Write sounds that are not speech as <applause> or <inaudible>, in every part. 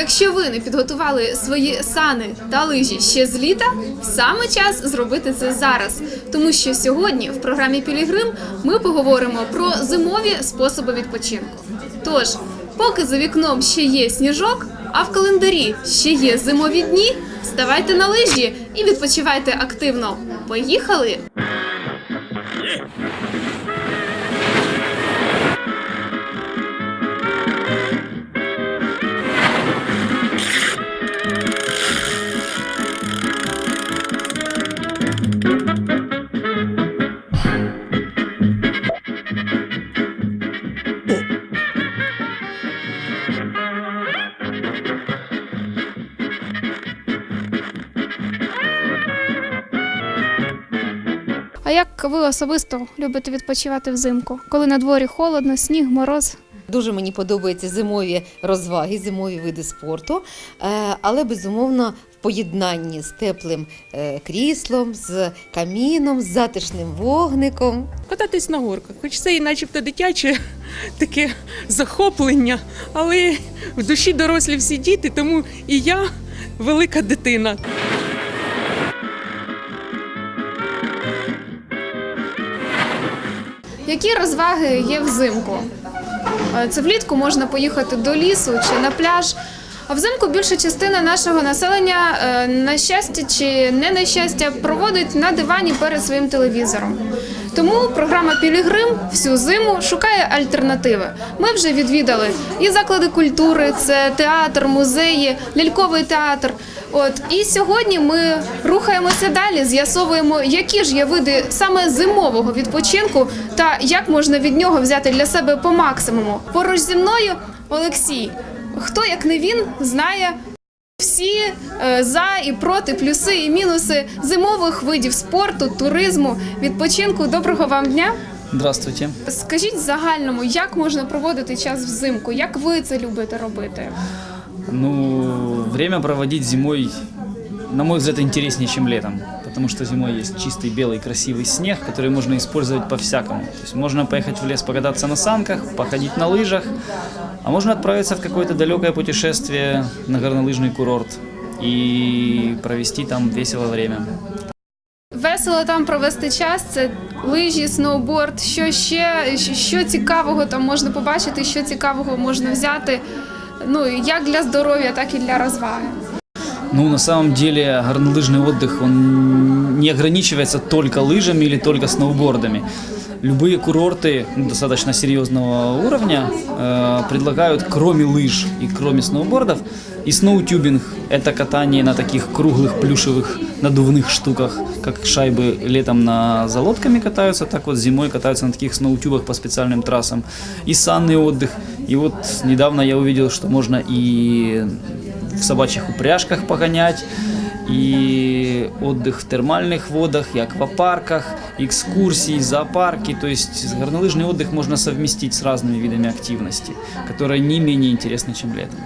Якщо ви не підготували свої сани та лижі ще з літа, саме час зробити це зараз. Тому що сьогодні в програмі Пілігрим ми поговоримо про зимові способи відпочинку. Тож, поки за вікном ще є сніжок, а в календарі ще є зимові дні, ставайте на лижі і відпочивайте активно. Поїхали! Як ви особисто любите відпочивати взимку, коли на дворі холодно, сніг, мороз? Дуже мені подобаються зимові розваги, зимові види спорту, е, але безумовно в поєднанні з теплим е, кріслом, з каміном, з затишним вогником. кататись на горках. Хоч це і начебто дитяче <laughs> таке захоплення, але в душі дорослі всі діти, тому і я велика дитина. Які розваги є взимку? Е, Це влітку можна поїхати до лісу чи на пляж. А взимку більша частина нашого населення, е, на щастя чи не на щастя, проводить на дивані перед своїм телевізором. Тому програма Пілігрим всю зиму шукає альтернативи. Ми вже відвідали і заклади культури, це театр, музеї, ляльковий театр. От і сьогодні ми рухаємося далі, з'ясовуємо, які ж є види саме зимового відпочинку та як можна від нього взяти для себе по максимуму. Поруч зі мною Олексій. Хто як не він знає всі е, за і проти, плюси і мінуси зимових видів спорту, туризму, відпочинку. Доброго вам дня! Здравствуйте. Скажіть загальному, як можна проводити час взимку? Як ви це любите робити? Ну, время проводить зимой, на мой взгляд, интереснее, чем летом. Потому что зимой есть чистый белый красивый снег, который можно использовать по-всякому. То есть можно поехать в лес покататься на санках, походить на лыжах, а можно отправиться в какое-то далекое путешествие на горнолыжный курорт и провести там весело время. Весело там провести час. Це лижі, сноуборд. Що ще що- що цікавого там можна побачити, що цікавого можна взяти. Ну як для здоров'я, так і для розваги. Ну, на самом деле, горнолыжный отдых, он не ограничивается только лыжами или только сноубордами. Любые курорты достаточно серьезного уровня э, предлагают, кроме лыж и кроме сноубордов, и сноутюбинг. Это катание на таких круглых плюшевых надувных штуках, как шайбы летом на залодками катаются, так вот зимой катаются на таких сноутюбах по специальным трассам. И санный отдых. И вот недавно я увидел, что можно и в собачьих упряжках погонять, и отдых в термальных водах, и аквапарках, экскурсии, зоопарки. То есть горнолыжный отдых можно совместить с разными видами активности, которые не менее интересны, чем летом.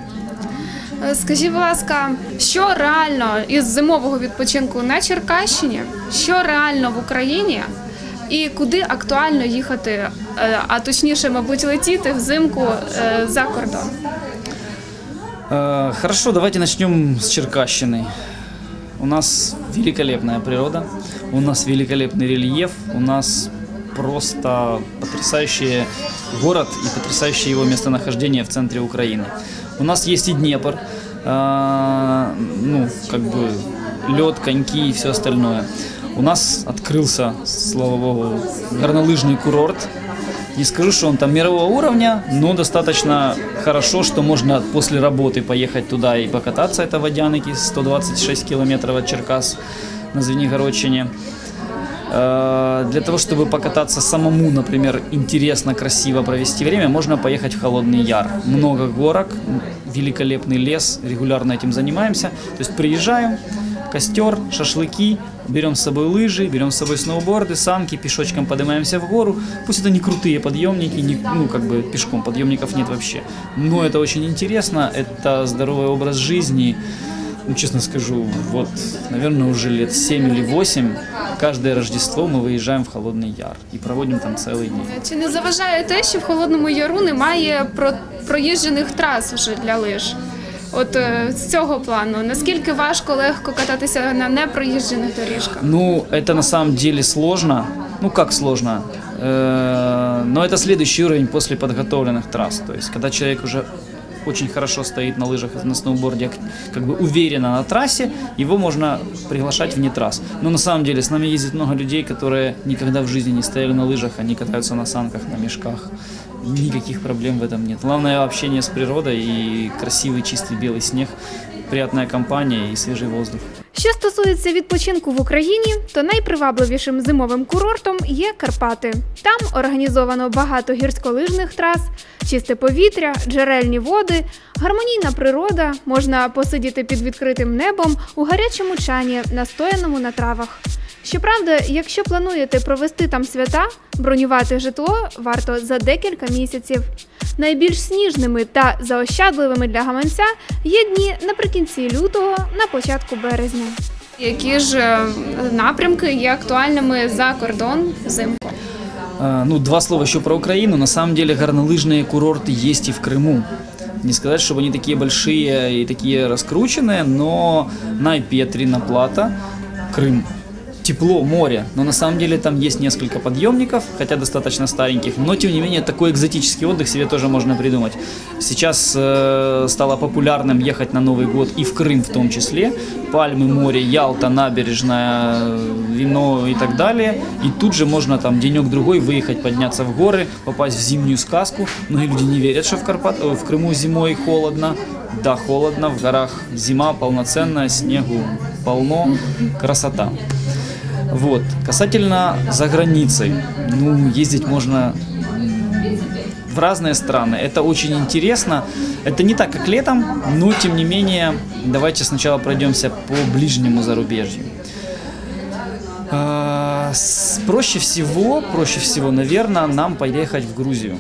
Е, Скажіть, будь ласка, що реально із зимового відпочинку на Черкащині, що реально в Україні, і куди актуально їхати, е, а точніше, мабуть, летіти взимку е, за кордон? Э, Хорошо, давайте начнем с Черкащины. У нас великолепная природа, У нас великолепный рельеф, у нас просто потрясающий город и потрясающее его местонахождение в центре Украины. У нас есть и Днепр, э, ну, как бы лед, коньки и все остальное. У нас открылся, слава богу, горнолыжный курорт, не скажу, что он там мирового уровня, но достаточно хорошо, что можно после работы поехать туда и покататься. Это Водяники, 126 километров от Черкас на Звенигородчине. Э, Для того, чтобы покататься самому, например, интересно, красиво провести время, можно поехать в Холодный Яр. Много горок, великолепный лес, регулярно этим занимаемся. То есть приезжаем, костер, шашлыки, берем с собой лыжи, берем с собой сноуборды, санки, пешочком поднимаемся в гору. Пусть это не крутые подъемники, не, ну как бы пешком, подъемников нет вообще. Но это очень интересно, это здоровый образ жизни. Ну, честно скажу, вот, наверное, уже лет 7 или 8 каждое Рождество мы выезжаем в Холодный Яр и проводим там целый день. Чи не заважає те, що в Холодному Яру немає про- проїжджених трас вже для лиж? От е, з цього плану, наскільки важко легко кататися на непроїжджених доріжках? Ну, это на самом деле сложно. Ну, как сложно? Э, Но это следующий уровень после подготовленных трасс. То есть, когда человек уже очень хорошо стоит на лыжах, на сноуборде, как бы уверенно на трассе, его можно приглашать вне трасс. Но на самом деле с нами ездит много людей, которые никогда в жизни не стояли на лыжах, они катаются на санках, на мешках. Никаких проблем в этом нет. Главное общение с природой и красивый чистый белый снег, приятная компания и свежий воздух. Що стосується відпочинку в Україні, то найпривабливішим зимовим курортом є Карпати. Там організовано багато гірськолижних трас, чисте повітря, джерельні води, гармонійна природа, можна посидіти під відкритим небом у гарячому чані, настояному на травах. Щоправда, якщо плануєте провести там свята, бронювати житло варто за декілька місяців. Найбільш сніжними та заощадливими для гаманця є дні наприкінці лютого, на початку березня. Які ж е, напрямки є актуальними за кордон взимку? А, Ну, два слова еще про Украину. На самом деле горнолыжные курорты есть и в Крыму. Не сказать, чтобы они такие большие и такие раскрученные, но Найпетри, Плата, Крым. Тепло, море, но на самом деле там есть несколько подъемников, хотя достаточно стареньких, но тем не менее такой экзотический отдых себе тоже можно придумать. Сейчас э, стало популярным ехать на Новый год и в Крым в том числе. Пальмы, море, Ялта, набережная, э, вино и так далее. И тут же можно там денек-другой выехать, подняться в горы, попасть в зимнюю сказку. Многие люди не верят, что в, Карпат... э, в Крыму зимой холодно. Да, холодно, в горах зима полноценная, снегу полно, красота. Вот. Касательно за границей, ну, ездить можно в разные страны. Это очень интересно. Это не так, как летом, но тем не менее, давайте сначала пройдемся по ближнему зарубежью. А, Проще всего, проще всего, наверное, нам поехать в Грузию.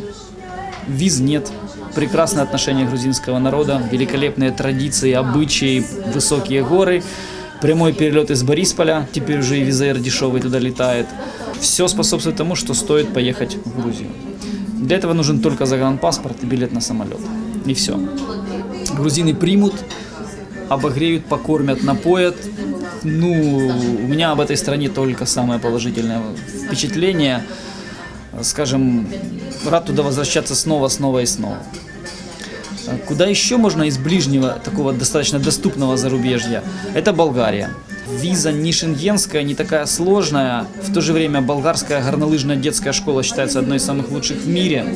Виз нет. Прекрасное отношение грузинского народа, великолепные традиции, обычаи, высокие горы, прямой перелет из Борисполя, теперь уже и Визаир дешевый туда летает. Все способствует тому, что стоит поехать в Грузию. Для этого нужен только загранпаспорт и билет на самолет. И все. Грузины примут, обогреют, покормят, напоят. Ну, у меня об этой стране только самое положительное впечатление. Скажем, рад туда возвращаться снова, снова и снова. А Куда еще можно из ближнего, такого достаточно доступного зарубежья? Это Болгария. Виза не шенгенская, не такая сложная. В то же время болгарская горнолыжная детская школа считается одной из самых лучших в мире.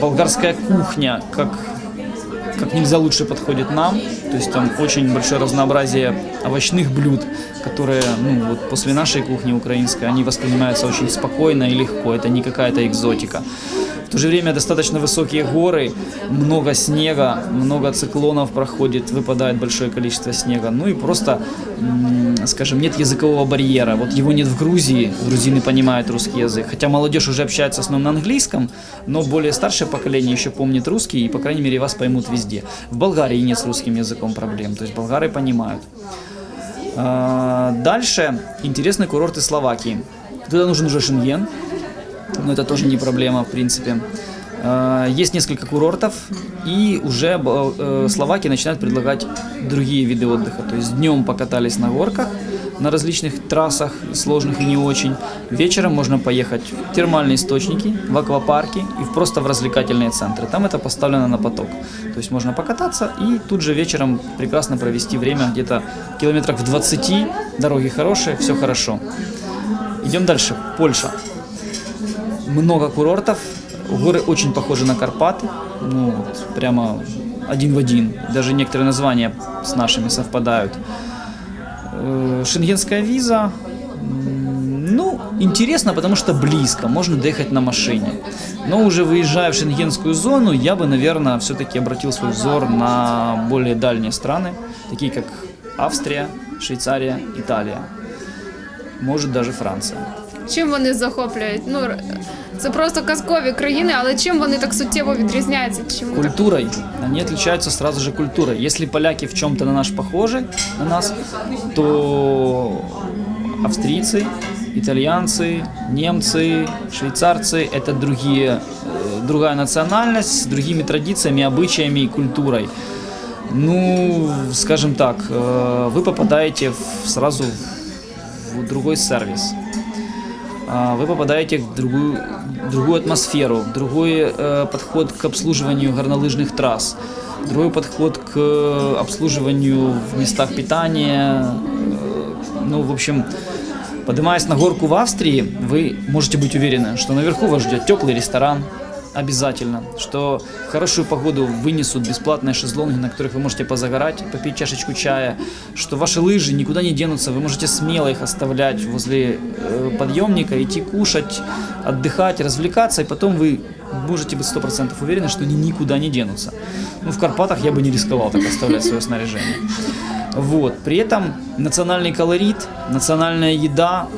Болгарская кухня, как как нельзя лучше подходит нам. То есть там очень большое разнообразие овощных блюд, которые, ну, вот после нашей кухни украинской, они воспринимаются очень спокойно и легко. Это не какая-то экзотика. В то же время достаточно высокие горы, много снега, много циклонов проходит, выпадает большое количество снега. Ну и просто, скажем, нет языкового барьера. Вот его нет в Грузии, грузины понимают русский язык. Хотя молодежь уже общается в основном на английском, но более старшее поколение еще помнит русский и, по крайней мере, вас поймут везде. В Болгарии нет с русским языком проблем, то есть болгары понимают. А, Дальше интересные курорты Словакии. Туда нужен уже шенген, но это тоже не проблема, в принципе. А, Есть несколько курортов, и уже э, Словакия начинает предлагать другие виды отдыха. То есть днем покатались на горках, на различных трассах, сложных и не очень. Вечером можно поехать в термальные источники, в аквапарки и просто в развлекательные центры. Там это поставлено на поток. То есть можно покататься и тут же вечером прекрасно провести время где-то километрах в 20, дороги хорошие, все хорошо. Идем дальше. Польша много курортов. Горы очень похожи на Карпаты. Ну, вот прямо один в один. Даже некоторые названия с нашими совпадают. Э, Шенгенская виза. Ну, интересно, потому что близко, можно доехать на машине. Но уже выезжая в шенгенскую зону, я бы, наверное, все-таки обратил свой взор на более дальние страны, такие как Австрия, Швейцария, Италия, может даже Франция Чим вони захоплюють? Ну р- це просто казкові країни, але чим вони так суттєво відрізняються? Чому так? Культурой. Они отличаются сразу же культурой. Если поляки в чем-то на нас похожи, на нас, то австрийцы, итальянцы, немцы, швейцарцы – это другие, э, другая национальность с другими традициями, обычаями и культурой. Ну, скажем так, э, вы попадаете в- сразу в другой сервис. А, Вы попадаете в другую, другую атмосферу, другой э, подход к обслуживанию горнолыжных трасс, другой подход к обслуживанию в местах питания. Э, Ну, в общем, поднимаясь на горку в Австрии, вы можете быть уверены, что наверху вас ждет теплый ресторан, обязательно, что хорошую погоду вынесут бесплатные шезлонги, на которых вы можете позагорать, попить чашечку чая, что ваши лыжи никуда не денутся, вы можете смело их оставлять возле э, подъемника, идти кушать, отдыхать, развлекаться, и потом вы можете быть 100% уверены, что они никуда не денутся. Ну, в Карпатах я бы не рисковал так оставлять свое снаряжение. Вот. При этом национальный колорит, национальная еда,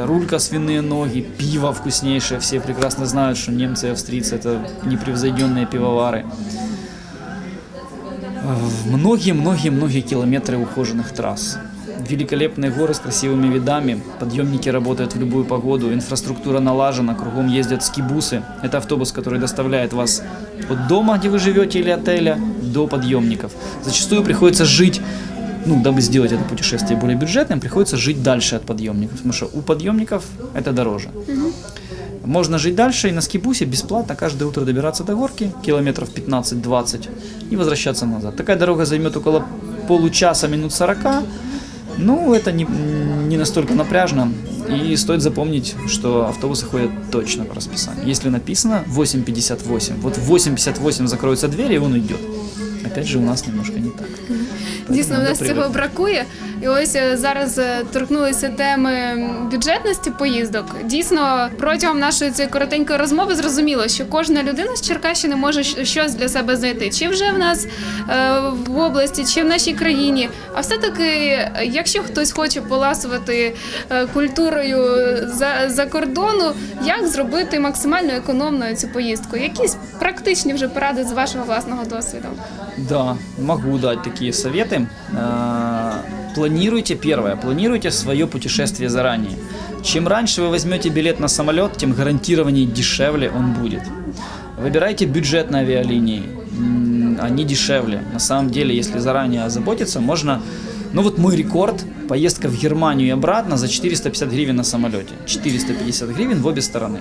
это рулька, свиные ноги, пиво вкуснейшее. Все прекрасно знают, что немцы и австрийцы это непревзойденные пивовары. Многие-многие-многие километры ухоженных трасс. Великолепные горы с красивыми видами, подъемники работают в любую погоду, инфраструктура налажена, кругом ездят скибусы. Это автобус, который доставляет вас от дома, где вы живете или отеля, до подъемников. Зачастую приходится жить ну, дабы сделать это путешествие более бюджетным, приходится жить дальше от подъемников, потому что у подъемников это дороже. Можно жить дальше и на скибусе бесплатно каждое утро добираться до горки, километров 15-20, и возвращаться назад. Такая дорога займет около получаса, минут 40. Ну, это не, не настолько напряжно. И стоит запомнить, что автобусы ходят точно по расписанию. Если написано 8.58, вот в 8.58 закроются двери, и он уйдет. Опять же, у нас немножко не так. Дійсно, в нас цього бракує. І ось е, зараз е, торкнулися теми бюджетності поїздок. Дійсно, протягом нашої цієї коротенької розмови зрозуміло, що кожна людина з Черкащини може щось для себе знайти, чи вже в нас е, в області, чи в нашій країні. А все-таки, е, якщо хтось хоче поласувати культурою за, за кордону, як зробити максимально економною цю поїздку? Якісь практичні вже поради з вашого власного досвіду? Да, могу дать такие советы. Планируйте, первое, планируйте свое путешествие заранее. Чем раньше вы возьмете билет на самолет, тем гарантированнее дешевле он будет. Выбирайте бюджетные авиалинии, они дешевле. На самом деле, если заранее озаботиться, можно... Ну вот мой рекорд – поездка в Германию и обратно за 450 гривен на самолете. 450 гривен в обе стороны.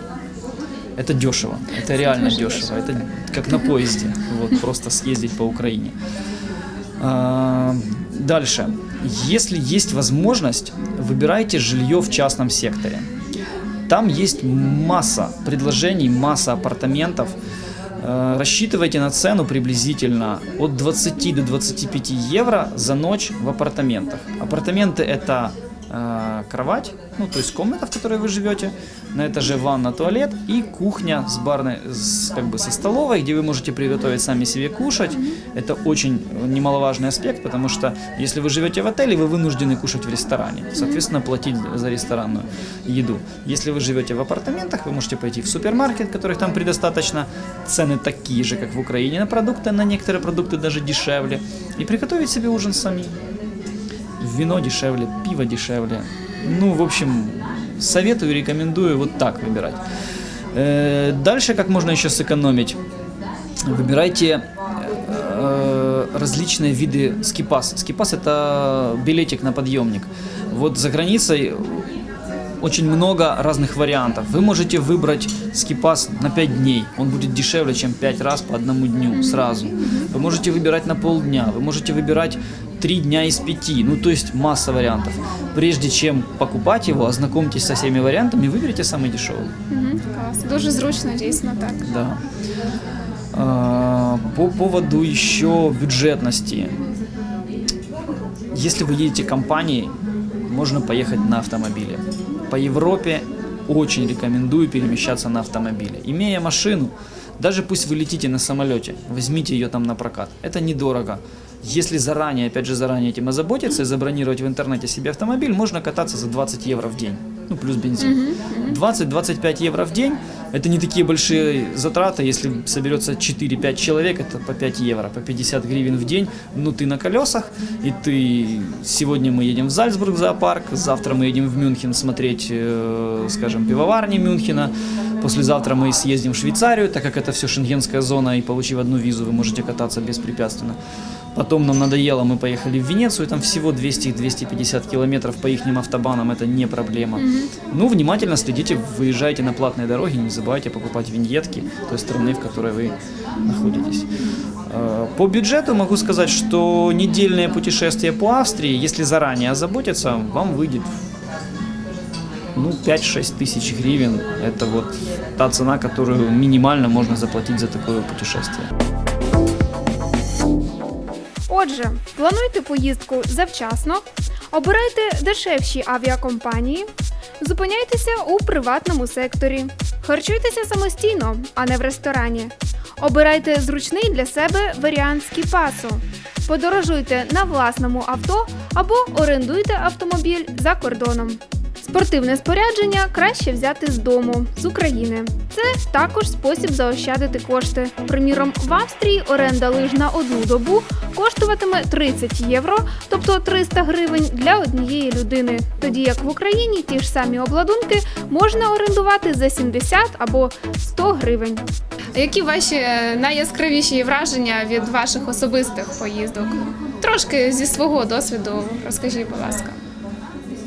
Это дешево, это реально дешево. Это как на поезде, вот просто съездить по Украине. А, Дальше. Если есть возможность, выбирайте жилье в частном секторе. Там есть масса предложений, масса апартаментов. Э, Рассчитывайте на цену приблизительно от 20 до 25 евро за ночь в апартаментах. Апартаменты это э, кровать, ну то есть комната, в которой вы живете, на этаже ванна, туалет и кухня с барной, с, как бы со столовой, где вы можете приготовить сами себе кушать. Это очень немаловажный аспект, потому что если вы живете в отеле, вы вынуждены кушать в ресторане, соответственно платить за ресторанную еду. Если вы живете в апартаментах, вы можете пойти в супермаркет, которых там предостаточно, цены такие же, как в Украине на продукты, на некоторые продукты даже дешевле, и приготовить себе ужин сами. Вино дешевле, пиво дешевле. Ну, в общем, советую, рекомендую вот так выбирать. Э, Дальше как можно еще сэкономить? Выбирайте э, различные виды скипас. Скипас это билетик на подъемник. Вот за границей очень много разных вариантов. Вы можете выбрать скипас на 5 дней. Он будет дешевле, чем 5 раз по одному дню сразу. Вы можете выбирать на полдня. Вы можете выбирать 3 дня из 5. Ну, то есть масса вариантов. Прежде чем покупать его, ознакомьтесь со всеми вариантами и выберите самый дешевый. Угу, клас. Дуже зручно, дійсно так. Да. А, По поводу еще бюджетности. Если вы едете компанией, можно поехать на автомобиле. По Европе очень рекомендую перемещаться на автомобиле. Имея машину, даже пусть вы летите на самолете, возьмите ее там на прокат. Это недорого. Если заранее, опять же, заранее этим озаботиться и забронировать в интернете себе автомобиль, можно кататься за 20 евро в день. Ну, плюс бензин. 20-25 евро в день, Это не такие большие затраты, если соберется 4-5 человек, это по 5 евро, по 50 гривен в день. Ну, ты на колесах, и ты... Сегодня мы едем в Зальцбург в зоопарк, завтра мы едем в Мюнхен смотреть, э, скажем, пивоварни Мюнхена, послезавтра мы съездим в Швейцарию, так как это все шенгенская зона, и получив одну визу, вы можете кататься беспрепятственно. Потом нам надоело, мы поехали в Венецию, там всего 200-250 километров по их автобанам, это не проблема. Ну, внимательно следите, выезжайте на платные дороги, не забывайте покупать виньетки той страны, в которой вы находитесь. Э, По бюджету могу сказать, что недельное путешествие по Австрии, если заранее озаботиться, вам выйдет ну, 5-6 тысяч гривен. Это вот та цена, которую минимально можно заплатить за такое путешествие. Отже, плануйте поїздку завчасно, обирайте дешевші авіакомпанії, зупиняйтеся у приватному секторі, харчуйтеся самостійно, а не в ресторані. Обирайте зручний для себе варіант скіпасу. Подорожуйте на власному авто або орендуйте автомобіль за кордоном. Спортивне спорядження краще взяти з дому з України. Це також спосіб заощадити кошти. Приміром, в Австрії оренда лиж на одну добу коштуватиме 30 євро, тобто 300 гривень для однієї людини. Тоді як в Україні ті ж самі обладунки можна орендувати за 70 або 100 гривень. Які ваші е, найяскравіші враження від ваших особистих поїздок? Трошки зі свого досвіду розкажіть, будь ласка.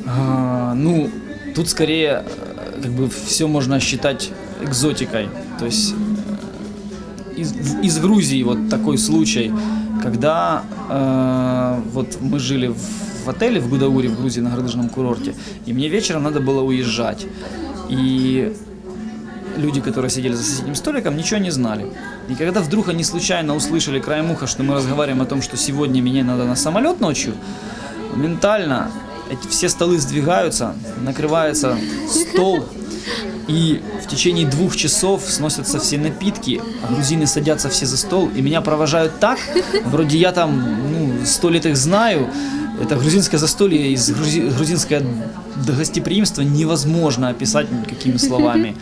А, ну, тут скорее э, как бы все можно считать экзотикой. То есть э, из, из Грузии вот такой случай, когда э, вот мы жили в, в отеле в Гудауре в Грузии на горнолыжном курорте, и мне вечером надо было уезжать. И люди, которые сидели за соседним столиком, ничего не знали. И когда вдруг они случайно услышали краем уха, что мы разговариваем о том, что сегодня меня надо на самолет ночью, ментально эти все столы сдвигаются, накрывается стол, и в течение двух часов сносятся все напитки, а грузины садятся все за стол, и меня провожают так, вроде я там, ну, сто лет их знаю, это грузинское застолье из грузи- грузинское гостеприимство невозможно описать никакими словами.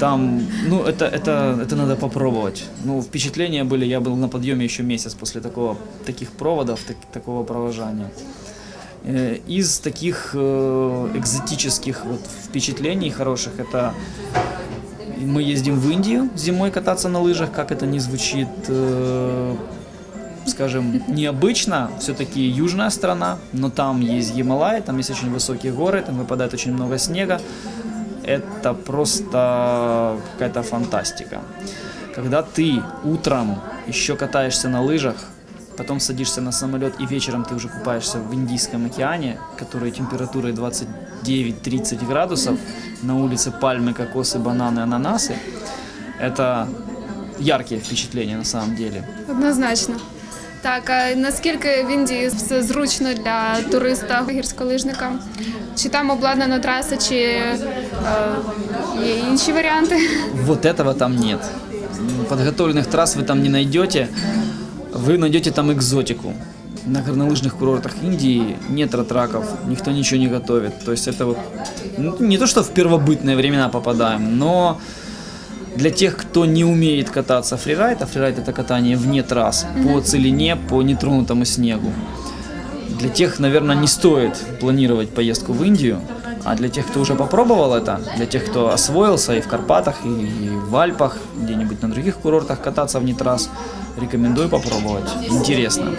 Там, ну, это, это, это надо попробовать. Ну, впечатления были, я был на подъеме еще месяц после такого, таких проводов, так- такого провожания. Э, Из таких э, экзотических вот впечатлений хороших, это мы ездим в Индию зимой кататься на лыжах, как это не звучит, э, скажем, необычно, все-таки южная страна, но там есть Гималай, там есть очень высокие горы, там выпадает очень много снега. Это просто какая-то фантастика. Когда ты утром еще катаешься на лыжах, потом садишься на самолет и вечером ты уже купаешься в Индийском океане, который температурой 29-30 градусов, на улице пальмы, кокосы, бананы, ананасы, это яркие впечатления на самом деле. Однозначно. Так, а наскільки в Індії все зручно для туриста гірськолижника? Чи там обладнана траса, чи е, є інші варіанти? Вот этого там нет. М, Подготовленных трасс вы там не найдете. Вы найдете там экзотику. На горнолыжных курортах Индии нет ратраков, никто ничего не готовит. То есть это вот ну, не то, что в первобытные времена попадаем, но для тех, кто не умеет кататься фрирайд, а фрирайд это катание вне трасс, по целине, по нетронутому снегу. Для тех, наверное, не стоит планировать поездку в Индию, а для тех, кто уже попробовал это, для тех, кто освоился и в Карпатах, и, и в Альпах, где-нибудь на других курортах кататься вне трасс, рекомендую попробовать. Интересно.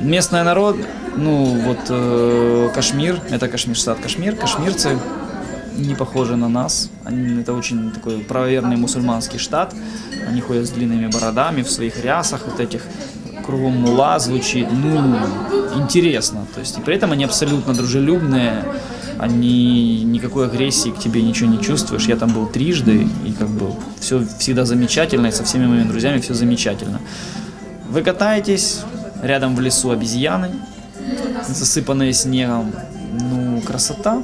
Местный народ, ну вот э, Кашмир, это Кашмир, штат Кашмир, кашмирцы не похожи на нас. Они, это очень такой правоверный мусульманский штат. Они ходят с длинными бородами в своих рясах, вот этих кругом мула звучит. Ну, интересно. То есть, и при этом они абсолютно дружелюбные. Они никакой агрессии к тебе ничего не чувствуешь. Я там был трижды, и как бы все всегда замечательно, и со всеми моими друзьями все замечательно. Вы катаетесь, рядом в лесу обезьяны, засыпанные снегом. Ну, красота.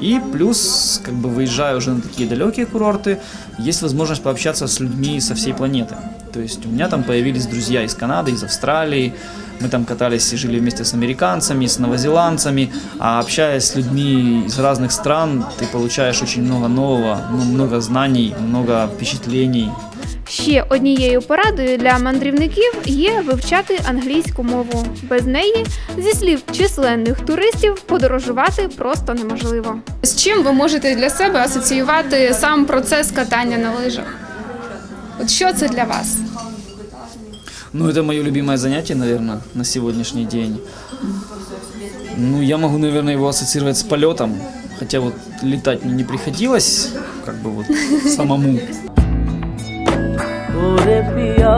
И плюс, как бы выезжая уже на такие далекие курорты, есть возможность пообщаться с людьми со всей планеты. То есть у меня там появились друзья из Канады, из Австралии. Мы там катались и жили вместе с американцами, с новозеландцами. А общаясь с людьми из разных стран, ты получаешь очень много нового, много знаний, много впечатлений. Ще однією порадою для мандрівників є вивчати англійську мову. Без неї, зі слів численних туристів, подорожувати просто неможливо. З чим ви можете для себе асоціювати сам процес катання на лижах? От що це для вас? Ну, это мое любимое занятие, наверное, на сегодняшний день. Ну, я могу, наверное, его ассоциировать с полетом. Хотя вот летать мне не приходилось, как бы вот самому. ওরে পিয়া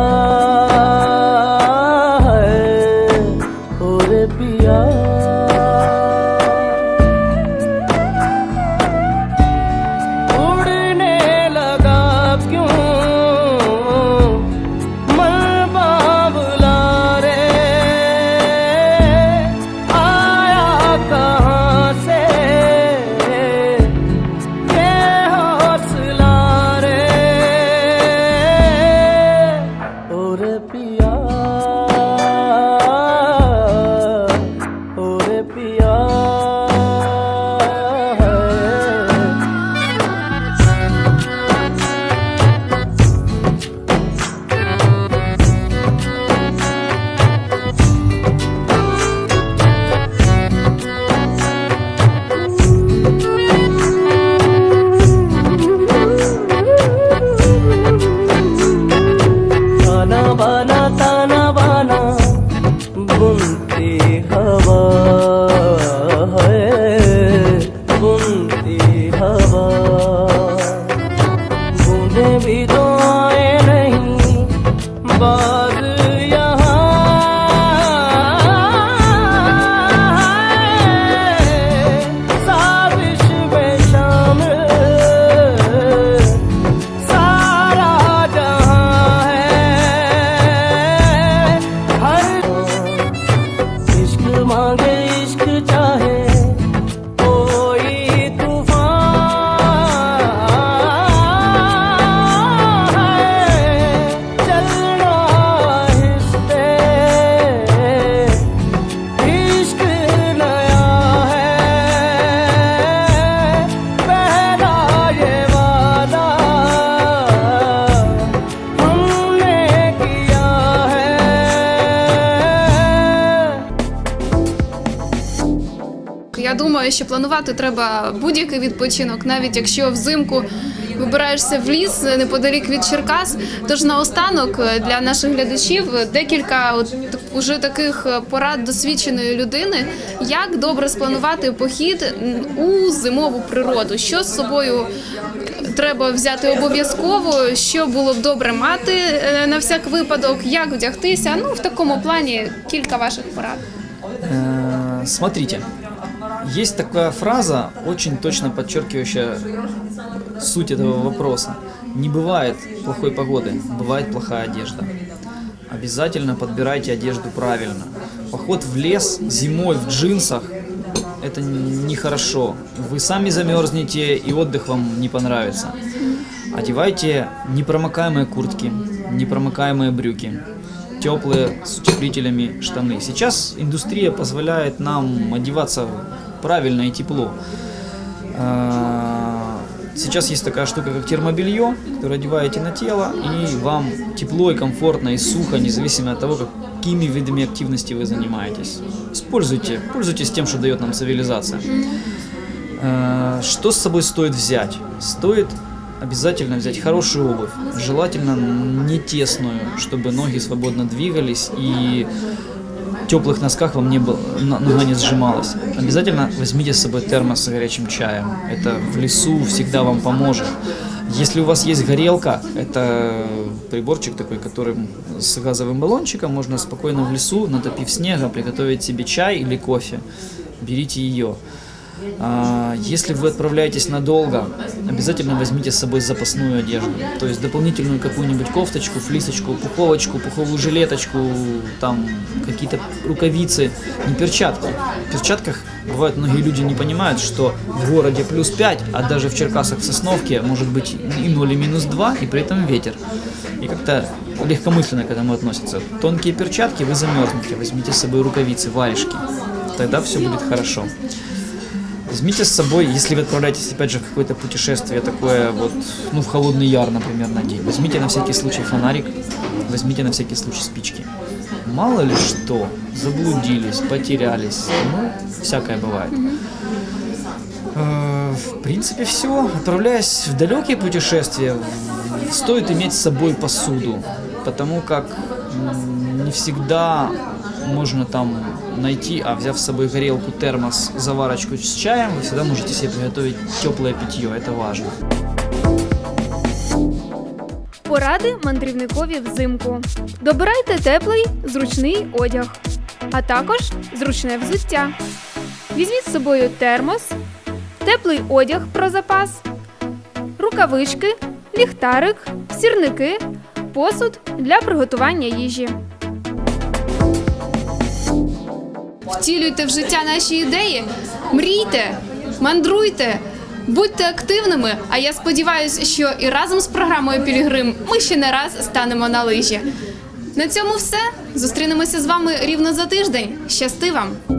що планувати треба будь-який відпочинок, навіть якщо взимку вибираєшся в ліс неподалік від Черкас. Тож наостанок е, для наших глядачів декілька от уже таких е, порад досвідченої людини, як добре спланувати похід у зимову природу. Що з собою треба взяти обов'язково, що було б добре мати е, на всяк випадок, як вдягтися. Ну в такому плані кілька ваших порад. Э, Смотрите, есть такая фраза, очень точно подчеркивающая суть этого вопроса. Не бывает плохой погоды, бывает плохая одежда. Обязательно подбирайте одежду правильно. Поход в лес зимой в джинсах – это нехорошо. Вы сами замерзнете, и отдых вам не понравится. Одевайте непромокаемые куртки, непромокаемые брюки, теплые с утеплителями штаны. Сейчас индустрия позволяет нам одеваться правильно и тепло. А, Сейчас есть такая штука, как термобелье, которое одеваете на тело, и вам тепло и комфортно, и сухо, независимо от того, какими видами активности вы занимаетесь. Используйте, пользуйтесь тем, что дает нам цивилизация. Э, Что с собой стоит взять? Стоит обязательно взять хорошую обувь, желательно не тесную, чтобы ноги свободно двигались и теплых носках вам не было, нога не сжималась. Обязательно возьмите с собой термос с горячим чаем. Это в лесу всегда вам поможет. Если у вас есть горелка, это приборчик такой, которым с газовым баллончиком можно спокойно в лесу, натопив снега, приготовить себе чай или кофе. Берите ее. А, Если вы отправляетесь надолго, обязательно возьмите с собой запасную одежду. То есть дополнительную какую-нибудь кофточку, флисочку, пуховочку, пуховую жилеточку, там какие-то рукавицы, не перчатки. В перчатках бывает многие люди не понимают, что в городе плюс 5, а даже в Черкасах в Сосновке может быть и 0, и минус 2, и при этом ветер. И как-то легкомысленно к этому относятся. Тонкие перчатки, вы замерзнете, возьмите с собой рукавицы, варежки, тогда все будет хорошо. Возьмите с собой, если вы отправляетесь, опять же, в какое-то путешествие такое вот, ну, в холодный яр, например, на день, возьмите на всякий случай фонарик, возьмите на всякий случай спички. Мало ли что, заблудились, потерялись, ну, всякое бывает. Э, В принципе, все. Отправляясь в далекие путешествия, стоит иметь с собой посуду, потому как не всегда можно там найти, а взяв с собой горелку, термос, заварочку с чаем, вы всегда можете себе приготовить теплое питье, это важно. Поради мандрівникові взимку. Добирайте теплий, зручний одяг, а також зручне взуття. Візьміть з собою термос, теплий одяг про запас, рукавички, ліхтарик, сірники, посуд для приготування їжі. Втілюйте в життя наші ідеї, мрійте, мандруйте, будьте активними. А я сподіваюся, що і разом з програмою Пілігрим ми ще не раз станемо на лижі. На цьому все. Зустрінемося з вами рівно за тиждень. Щасти вам!